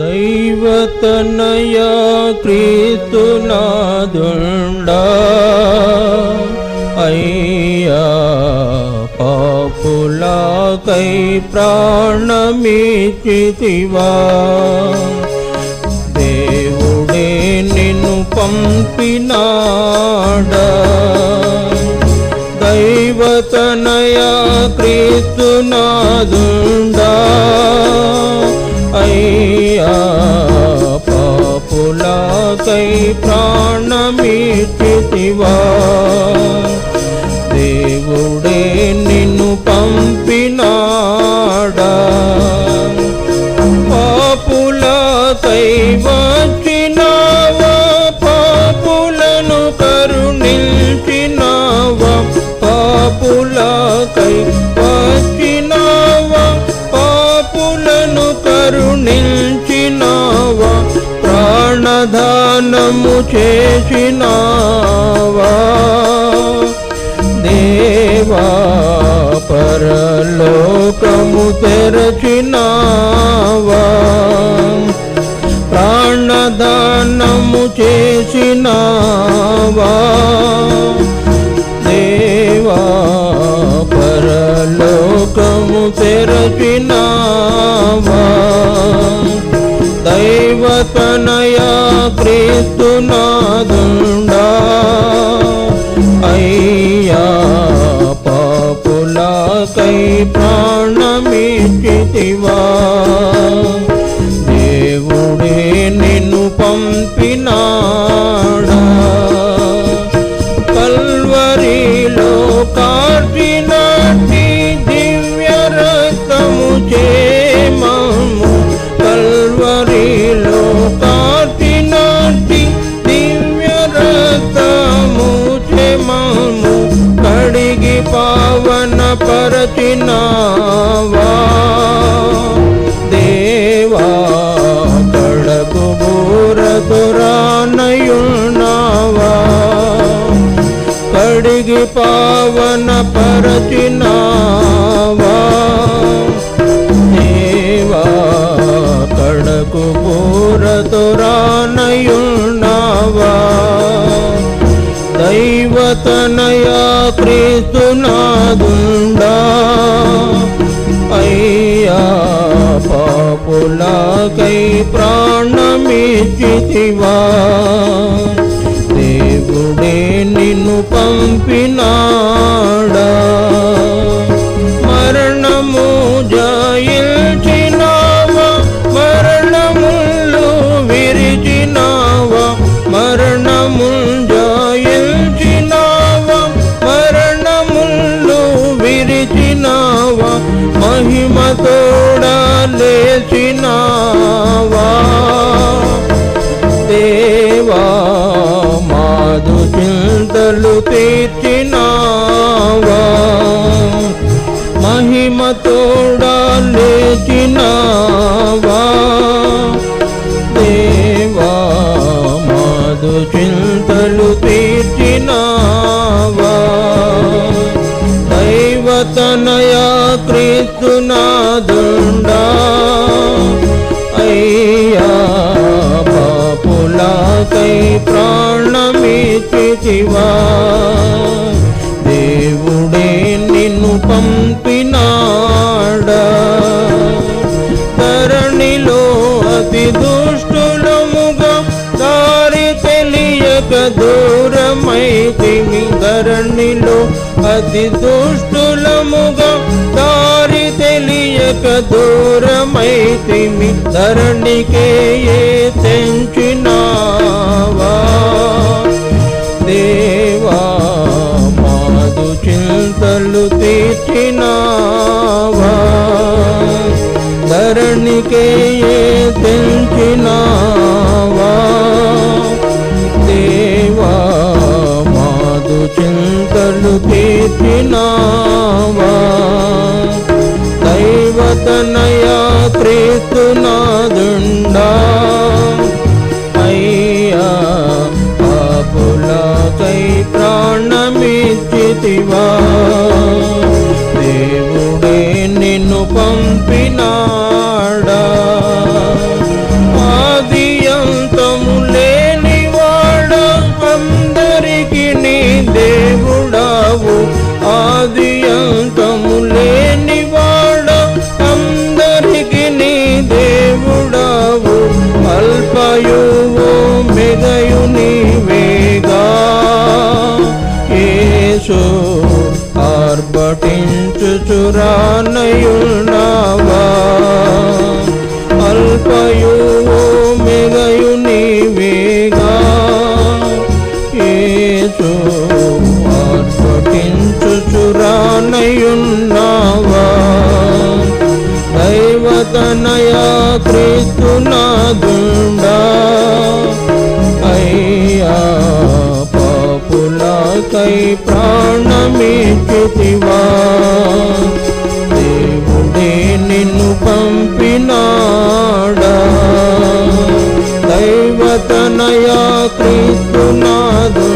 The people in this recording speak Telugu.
దైవతనయ క్రీస్తునాదుండా. అయ్యా పాపులకై ప్రాణమిచితివా. దేవుడే నిన్ను పంపినాడా. దైవతనయ క్రీస్తునాదుండా. ప్రాణమిచితివా దేవుడే నిన్ను పంపినాడా? పాపుల వచ్చినావా పాపులను కరుణించినావా? పాపులా ప్రాణదానము చేసినావా? దేవా పరలోకము తెరచినావా? ప్రాణదానము చేసినావా? దేవా పరలోకము తెరచినావా? దైవతనయా క్రీస్తునాదుండా అయ్యా పాపులకై ప్రాణమిచితివా దేవుడే నిన్ను పంపినా. పావన పరచినావా దేవా కడకు బూరదురానయున్నావా కడిగి పావన పరచినావా దేవా కడకు బూరదురానయున్నావా దైవతనయా క్రీస్తు పాపులకై ప్రాణమిచ్చితివా? దేవుడే నిన్ను పంపినాడా? మరణము జాయిల్చినావా మరణములు విరిచినావా? మరణము జాయిల్చినావా మరణములు విరిచినావా? మహిమతోడా తోడా లేచినావా? దేవా మాదు చింతలు తీర్చినావా? దైవతనయ క్రీస్తునాదుండా అయ్యా పాపులకై ప్రాణమిచితివా దూరమైతిమి ధరణిలో అతి దుష్టులముగా దారి తెలియక దూరమైతిమి. ధరణికే ఏ తెంచినావా? దేవా మాదు చింతలు తీర్చినా దైవతనయ క్రీస్తునాదుండా అయ్యా పాపులకై ప్రాణమిచ్చితివా. అల్పయువు మెగయు నీవేగా. యేసు ఆర్భటించుచురానయున్నావా దైవతనయా క్రీస్తునాదుండా అయ్యా పాపులకై ప్రాణమిచ్చుతివా దేవుడే నిన్ను పంపినాడా దైవతనయా క్రీస్తునాదుండా